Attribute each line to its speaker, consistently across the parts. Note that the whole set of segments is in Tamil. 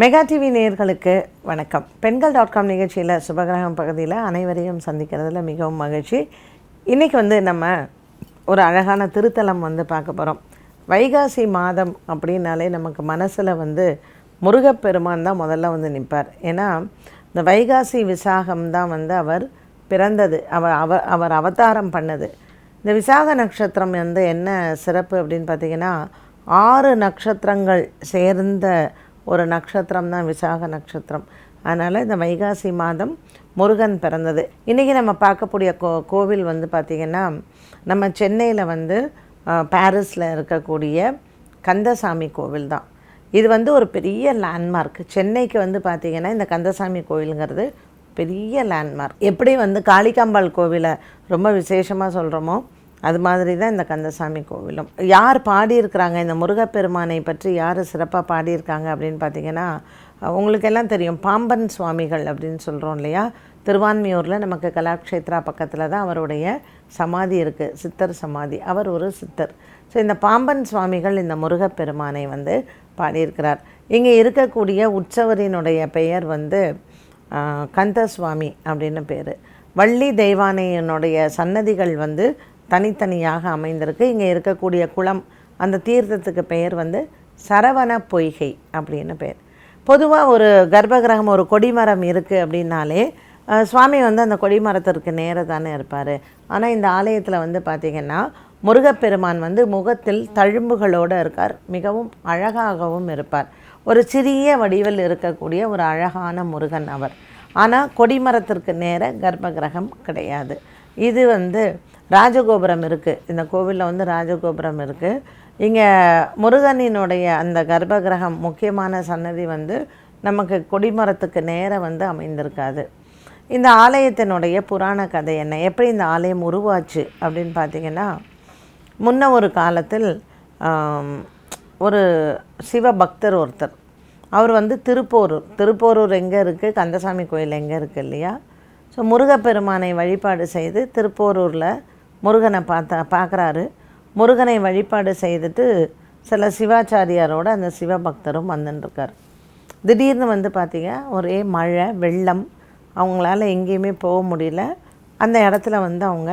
Speaker 1: மெகா டிவி நேயர்களுக்கு வணக்கம். பெண்கள் டாட் காம் நிகழ்ச்சியில் சுபகிரகம் பகுதியில் அனைவரையும் சந்திக்கிறதுல மிகவும் மகிழ்ச்சி. இன்றைக்கி வந்து நம்ம ஒரு அழகான திருத்தலம் வந்து பார்க்க போகிறோம் வைகாசி மாதம் அப்படின்னாலே நமக்கு மனசில் வந்து முருகப்பெருமான் தான் முதல்ல வந்து நிற்பார் ஏன்னா இந்த வைகாசி விசாகம் தான் வந்து அவர் பிறந்தது. அவர் அவர் அவர் அவதாரம் பண்ணது. இந்த விசாக நட்சத்திரம் வந்து என்ன சிறப்பு அப்படின்னு பார்த்தீங்கன்னா ஆறு நட்சத்திரங்கள் சேர்ந்த ஒரு நட்சத்திரம் தான் விசாக நட்சத்திரம். அதனால் இந்த வைகாசி மாதம் முருகன் பிறந்தது. இன்றைக்கி நம்ம பார்க்கக்கூடிய கோ கோவில் வந்து பார்த்திங்கன்னா நம்ம சென்னையில் வந்து பாரிஸில் இருக்கக்கூடிய கந்தசாமி கோவில் தான். இது வந்து ஒரு பெரிய லேண்ட்மார்க் சென்னைக்கு வந்து பார்த்திங்கன்னா இந்த கந்தசாமி கோவிலுங்கிறது பெரிய லேண்ட்மார்க் எப்படி வந்து காளிகாம்பாள் கோவிலை ரொம்ப விசேஷமாக சொல்கிறோமோ அது மாதிரி தான் இந்த கந்தசாமி கோவிலும். யார் பாடியிருக்கிறாங்க? இந்த முருகப்பெருமானை பற்றி யார் சிறப்பாக பாடியிருக்காங்க அப்படின்னு பார்த்தீங்கன்னா உங்களுக்கெல்லாம் தெரியும். பாம்பன் சுவாமிகள் அப்படின்னு சொல்கிறோம் இல்லையா? திருவான்மியூரில் நமக்கு கலாக்ஷேத்ரா பக்கத்தில் தான் அவருடைய சமாதி இருக்குது சித்தர் சமாதி. அவர் ஒரு சித்தர். ஸோ இந்த பாம்பன் சுவாமிகள் இந்த முருகப்பெருமானை வந்து பாடியிருக்கிறார். இங்கே இருக்கக்கூடிய உற்சவரினுடைய பெயர் வந்து கந்தசுவாமி அப்படின்னு பேர். வள்ளி தெய்வானையனுடைய சன்னதிகள் வந்து தனித்தனியாக அமைந்திருக்கு. இங்கே இருக்கக்கூடிய குளம் அந்த தீர்த்தத்துக்கு பெயர் வந்து சரவண பொய்கை அப்படின்னு பெயர். பொதுவாக ஒரு கர்ப்பகிரகம் ஒரு கொடிமரம் இருக்குது அப்படின்னாலே சுவாமி வந்து அந்த கொடிமரத்திற்கு நேராக தானே இருப்பார். ஆனால் இந்த ஆலயத்தில் வந்து பார்த்திங்கன்னா முருகப்பெருமான் வந்து முகத்தில் தழும்புகளோடு இருக்கார். மிகவும் அழகாகவும் இருப்பார். ஒரு சிறிய வடிவில் இருக்கக்கூடிய ஒரு அழகான முருகன் அவர். ஆனால் கொடிமரத்திற்கு நேர கர்ப்பகிரகம் கிடையாது. இது வந்து ராஜகோபுரம் இருக்குது இந்த கோவிலில் வந்து ராஜகோபுரம் இருக்குது இங்கே முருகனினுடைய அந்த கர்ப்பகிரகம் முக்கியமான சன்னதி வந்து நமக்கு கொடிமரத்துக்கு நேராக வந்து அமைந்திருக்காது. இந்த ஆலயத்தினுடைய புராண கதை என்ன? எப்படி இந்த ஆலயம் உருவாச்சு அப்படின்னு பார்த்தீங்கன்னா முன்ன ஒரு காலத்தில் ஒரு ஒரு சிவபக்தர் ஒருத்தர். அவர் வந்து திருப்போரூர். திருப்போரூர் எங்கே இருக்குது கந்தசாமி கோயில் எங்கே இருக்குது இல்லையா? ஸோ முருகப்பெருமானை வழிபாடு செய்து திருப்போரூரில் முருகனை பார்த்தா பார்க்குறாரு. முருகனை வழிபாடு செய்துட்டு சில சிவாச்சாரியாரோட அந்த சிவபக்தரும் வந்துட்டுருக்கார் திடீர்னு வந்து பார்த்திங்க ஒரே மழை வெள்ளம் அவங்களால எங்கேயுமே போக முடியல. அந்த இடத்துல வந்து அவங்க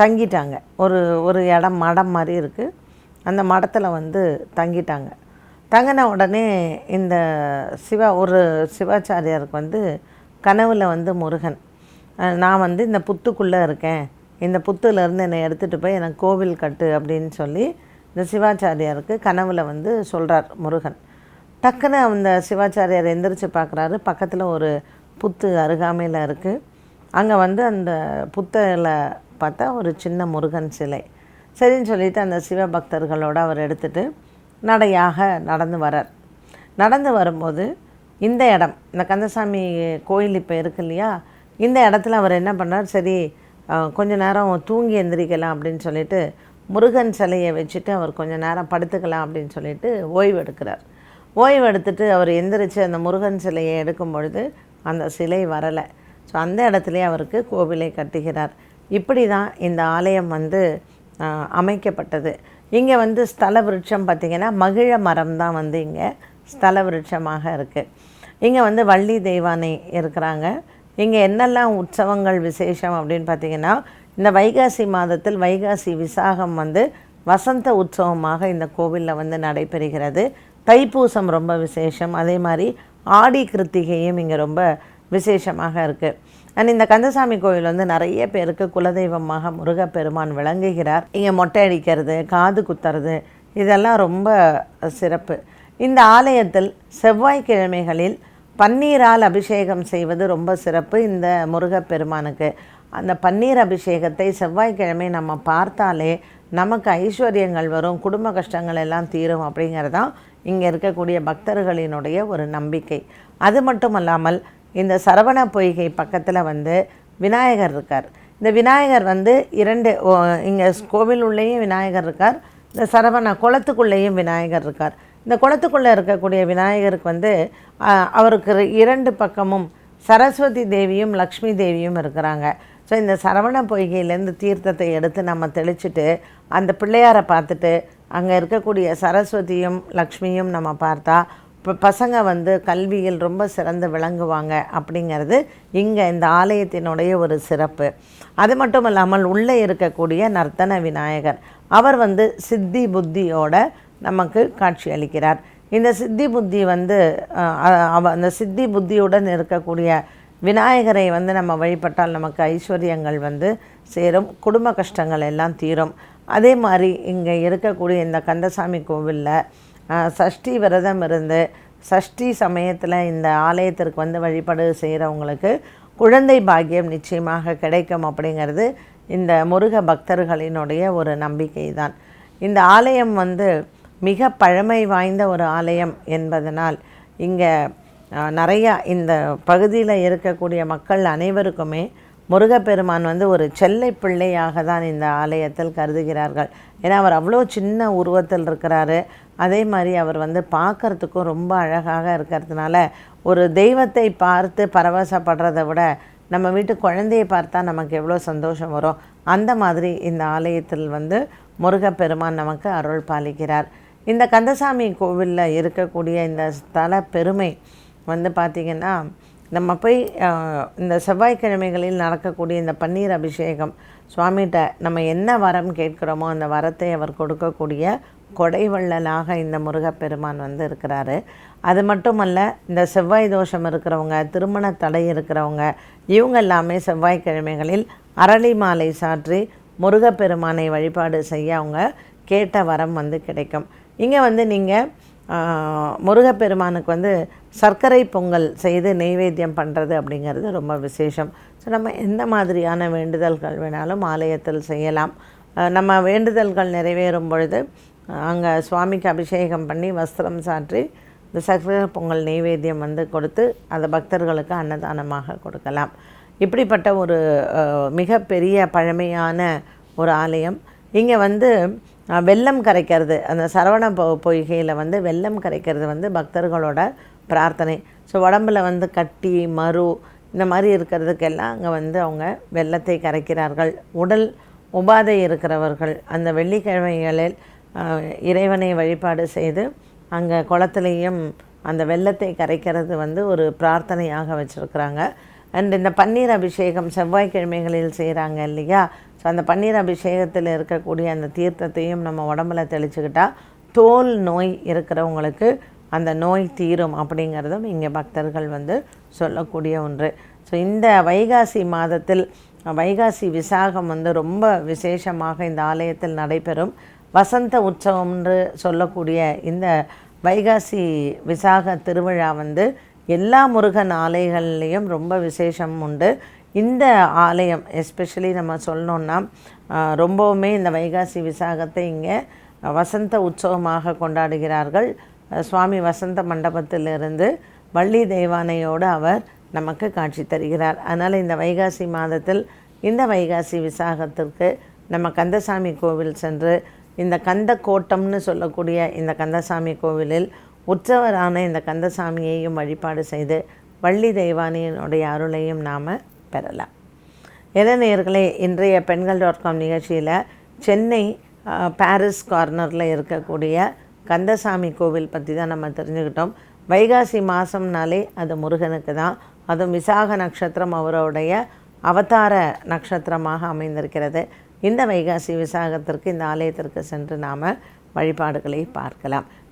Speaker 1: தங்கிட்டாங்க. ஒரு ஒரு இடம் மடம் மாதிரி இருக்குது அந்த மடத்தில் வந்து தங்கிட்டாங்க. தங்கின உடனே இந்த சிவா ஒரு சிவாச்சாரியாருக்கு வந்து கனவில் வந்து முருகன். நான் வந்து இந்த புத்துக்குள்ளே இருக்கேன். இந்த புத்துலேருந்து என்னை எடுத்துகிட்டு போய் எனக்கு கோவில் கட்டு அப்படின்னு சொல்லி இந்த சிவாச்சாரியாருக்கு கனவில் வந்து சொல்கிறார் முருகன். டக்குன்னு அந்த சிவாச்சாரியார் எந்திரிச்சு பார்க்குறாரு. பக்கத்தில் ஒரு புத்து அருகாமையில் இருக்குது அங்கே வந்து அந்த புத்தில் பார்த்தா ஒரு சின்ன முருகன் சிலை. சரின்னு சொல்லிட்டு அந்த சிவபக்தர்களோடு அவர் எடுத்துகிட்டு நடையாக நடந்து வரார். நடந்து வரும்போது இந்த இடம் இந்த கந்தசாமி கோயில் இப்போ இருக்கு இல்லையா? இந்த இடத்துல அவர் என்ன பண்ணார்? சரி கொஞ்ச நேரம் தூங்கி எந்திரிக்கலாம் அப்படின்னு சொல்லிட்டு முருகன் சிலையை வச்சுட்டு அவர் கொஞ்ச நேரம் படுத்துக்கலாம் அப்படின்னு சொல்லிட்டு ஓய்வு எடுக்கிறார். ஓய்வு எடுத்துட்டு அவர் எந்திரிச்சு அந்த முருகன் சிலையை எடுக்கும் பொழுது அந்த சிலை வரலை. ஸோ அந்த இடத்துலயே அவருக்கு கோவிலை கட்டுகிறார். இப்படி தான் இந்த ஆலயம் வந்து அமைக்கப்பட்டது. இங்கே வந்து ஸ்தல விருட்சம் பார்த்திங்கன்னா மகிழ மரம் தான் வந்து இங்கே ஸ்தல விருட்சமாக இருக்குது இங்கே வந்து வள்ளி தெய்வானை இருக்கிறாங்க. இங்கே என்னெல்லாம் உற்சவங்கள் விசேஷம் அப்படின்னு பார்த்தீங்கன்னா இந்த வைகாசி மாதத்தில் வைகாசி விசாகம் வந்து வசந்த உற்சவமாக இந்த கோவிலில் வந்து நடைபெறுகிறது. தைப்பூசம் ரொம்ப விசேஷம். அதே மாதிரி ஆடி கிருத்திகையும் இங்கே ரொம்ப விசேஷமாக இருக்குது அண்ட் இந்த கந்தசாமி கோவில் வந்து நிறைய பேருக்கு குலதெய்வமாக முருகப்பெருமான் விளங்குகிறார். இங்கே மொட்டை அடிக்கிறது காது குத்துறது இதெல்லாம் ரொம்ப சிறப்பு. இந்த ஆலயத்தில் செவ்வாய்க்கிழமைகளில் பன்னீரால் அபிஷேகம் செய்வது ரொம்ப சிறப்பு இந்த முருகப்பெருமானுக்கு. அந்த பன்னீர் அபிஷேகத்தை செவ்வாய்க்கிழமை நம்ம பார்த்தாலே நமக்கு ஐஸ்வர்யங்கள் வரும் குடும்ப கஷ்டங்கள் எல்லாம் தீரும் அப்படிங்கிறதான் இங்கே இருக்கக்கூடிய பக்தர்களினுடைய ஒரு நம்பிக்கை. அது மட்டும் அல்லாமல் இந்த சரவண பொய்கை பக்கத்தில் வந்து விநாயகர் இருக்கார். இந்த விநாயகர் வந்து இரண்டு இங்கே கோவில் உள்ளேயும் விநாயகர் இருக்கார் இந்த சரவண குளத்துக்குள்ளேயும் விநாயகர் இருக்கார். இந்த குளத்துக்குள்ளே இருக்கக்கூடிய விநாயகருக்கு வந்து அவருக்கு இரண்டு பக்கமும் சரஸ்வதி தேவியும் லக்ஷ்மி தேவியும் இருக்கிறாங்க. ஸோ இந்த சரவண பொய்கையிலேருந்து தீர்த்தத்தை எடுத்து நம்ம தெளிச்சிட்டு அந்த பிள்ளையாரை பார்த்துட்டு அங்கே இருக்கக்கூடிய சரஸ்வதியும் லக்ஷ்மியும் நம்ம பார்த்தா இப்போ பசங்க வந்து கல்வியில் ரொம்ப சிறந்து விளங்குவாங்க அப்படிங்கிறது இங்கே இந்த ஆலயத்தினுடைய ஒரு சிறப்பு. அது மட்டும் இல்லாமல் உள்ளே இருக்கக்கூடிய நர்த்தன விநாயகர் அவர் வந்து சித்தி புத்தியோட நமக்கு காட்சி அளிக்கிறார். இந்த சித்தி புத்தி வந்து அவ அந்த சித்தி புத்தியுடன் இருக்கக்கூடிய விநாயகரை வந்து நம்ம வழிபட்டால் நமக்கு ஐஸ்வர்யங்கள் வந்து சேரும் குடும்ப கஷ்டங்கள் எல்லாம் தீரும். அதே மாதிரி இங்கே இருக்கக்கூடிய இந்த கந்தசாமி கோவிலில் சஷ்டி விரதம் இருந்து சஷ்டி சமயத்தில் இந்த ஆலயத்திற்கு வந்து வழிபாடு செய்கிறவங்களுக்கு குழந்தை பாக்கியம் நிச்சயமாக கிடைக்கும் அப்படிங்கிறது இந்த முருக பக்தர்களினுடைய ஒரு நம்பிக்கை தான் இந்த ஆலயம் வந்து மிக பழமை வாய்ந்த ஒரு ஆலயம் என்பதனால் இங்கே நிறையா இந்த பகுதியில் இருக்கக்கூடிய மக்கள் அனைவருக்குமே முருகப்பெருமான் வந்து ஒரு செல்லை பிள்ளையாக தான் இந்த ஆலயத்தில் கருதுகிறார்கள். ஏன்னா அவர் அவ்வளோ சின்ன உருவத்தில் இருக்கிறாரு. அதே மாதிரி அவர் வந்து பார்க்கறதுக்கும் ரொம்ப அழகாக இருக்கிறதுனால ஒரு தெய்வத்தை பார்த்து பரவசப்படுறதை விட நம்ம வீட்டு குழந்தையை பார்த்தா நமக்கு எவ்வளோ சந்தோஷம் வரும். அந்த மாதிரி இந்த ஆலயத்தில் வந்து முருகப்பெருமான் நமக்கு அருள் பாலிக்கிறார். இந்த கந்தசாமி கோவிலில் இருக்கக்கூடிய இந்த ஸ்தல பெருமை வந்து பார்த்திங்கன்னா நம்ம போய் இந்த செவ்வாய்க்கிழமைகளில் நடக்கக்கூடிய இந்த பன்னீர் அபிஷேகம் சுவாமிகிட்ட நம்ம என்ன வரம் கேட்குறோமோ அந்த வரத்தை அவர் கொடுக்கக்கூடிய கொடைவள்ளலாக இந்த முருகப்பெருமான் வந்து இருக்கிறாரு. அது மட்டுமல்ல இந்த செவ்வாய் தோஷம் இருக்கிறவங்க திருமண தடை இருக்கிறவங்க இவங்க எல்லாமே செவ்வாய்க்கிழமைகளில் அரளி மாலை சாற்றி முருகப்பெருமானை வழிபாடு செய்ய அவங்க கேட்ட வரம் வந்து கிடைக்கும். இங்கே வந்து நீங்கள் முருகப்பெருமானுக்கு வந்து சர்க்கரை பொங்கல் செய்து நெய்வேத்தியம் பண்ணுறது அப்படிங்கிறது ரொம்ப விசேஷம். ஸோ நம்ம எந்த மாதிரியான வேண்டுதல்கள் வேணாலும் ஆலயத்தில் செய்யலாம். நம்ம வேண்டுதல்கள் நிறைவேறும் பொழுது அங்கே சுவாமிக்கு அபிஷேகம் பண்ணி வஸ்திரம் சாற்றி இந்த சர்க்கரை பொங்கல் நெய்வேத்தியம் வந்து கொடுத்து அதை பக்தர்களுக்கு அன்னதானமாக கொடுக்கலாம். இப்படிப்பட்ட ஒரு மிகப்பெரிய பழமையான ஒரு ஆலயம். இங்கே வந்து வெள்ளம் வெல்லம் கரைக்கிறது. அந்த சரவண பொ பொய்கையில் வந்து வெல்லம் கரைக்கிறது வந்து பக்தர்களோட பிரார்த்தனை. ஸோ உடம்புல வந்து கட்டி மரு இந்த மாதிரி இருக்கிறதுக்கெல்லாம் அங்கே வந்து அவங்க வெள்ளத்தை கரைக்கிறார்கள். உடல் உபாதை இருக்கிறவர்கள் அந்த வெள்ளிக்கிழமைகளில் இறைவனை வழிபாடு செய்து அங்கே குளத்துலேயும் அந்த வெள்ளத்தை கரைக்கிறது வந்து ஒரு பிரார்த்தனையாக வச்சுருக்குறாங்க. அண்ட் இந்த பன்னீர் அபிஷேகம் செவ்வாய்க்கிழமைகளில் செய்கிறாங்க இல்லையா? ஸோ அந்த பன்னீர் அபிஷேகத்தில் இருக்கக்கூடிய அந்த தீர்த்தத்தையும் நம்ம உடம்புல தெளிச்சுக்கிட்டால் தோல் நோய் இருக்கிறவங்களுக்கு அந்த நோய் தீரும் அப்படிங்கிறதும் இங்கே பக்தர்கள் வந்து சொல்லக்கூடிய ஒன்று. ஸோ இந்த வைகாசி மாதத்தில் வைகாசி விசாகம் வந்து ரொம்ப விசேஷமாக இந்த ஆலயத்தில் நடைபெறும். வசந்த உற்சவம்னு சொல்லக்கூடிய இந்த வைகாசி விசாக திருவிழா வந்து எல்லா முருகன் ஆலைகள்லேயும் ரொம்ப விசேஷம் உண்டு. இந்த ஆலயம் எஸ்பெஷலி நம்ம சொல்லணுன்னா ரொம்பவுமே இந்த வைகாசி விசாகத்தை இங்கே வசந்த உற்சவமாக கொண்டாடுகிறார்கள். சுவாமி வசந்த மண்டபத்திலிருந்து வள்ளி தெய்வானையோடு அவர் நமக்கு காட்சி தருகிறார். அதனால் இந்த வைகாசி மாதத்தில் இந்த வைகாசி விசாகத்திற்கு நம்ம கந்தசாமி கோவில் சென்று இந்த கந்த கோட்டம்னு சொல்லக்கூடிய இந்த கந்தசாமி கோவிலில் உற்சவரான இந்த கந்தசாமியையும் வழிபாடு செய்து வள்ளி தெய்வானியினுடைய அருளையும் நாம் பெறலாம். இளநேயர்களே இன்றைய பெண்கள் டாட் காம் நிகழ்ச்சியில் சென்னை பாரிஸ் கார்னரில் இருக்கக்கூடிய கந்தசாமி கோவில் பற்றி தான் நம்ம தெரிஞ்சுக்கிட்டோம். வைகாசி மாதம்னாலே அது முருகனுக்கு தான். அதுவும் விசாக நட்சத்திரம் அவருடைய அவதார நட்சத்திரமாக அமைந்திருக்கிறது. இந்த வைகாசி விசாகத்திற்கு இந்த ஆலயத்திற்கு சென்று நாம் வழிபாடுகளை பார்க்கலாம்.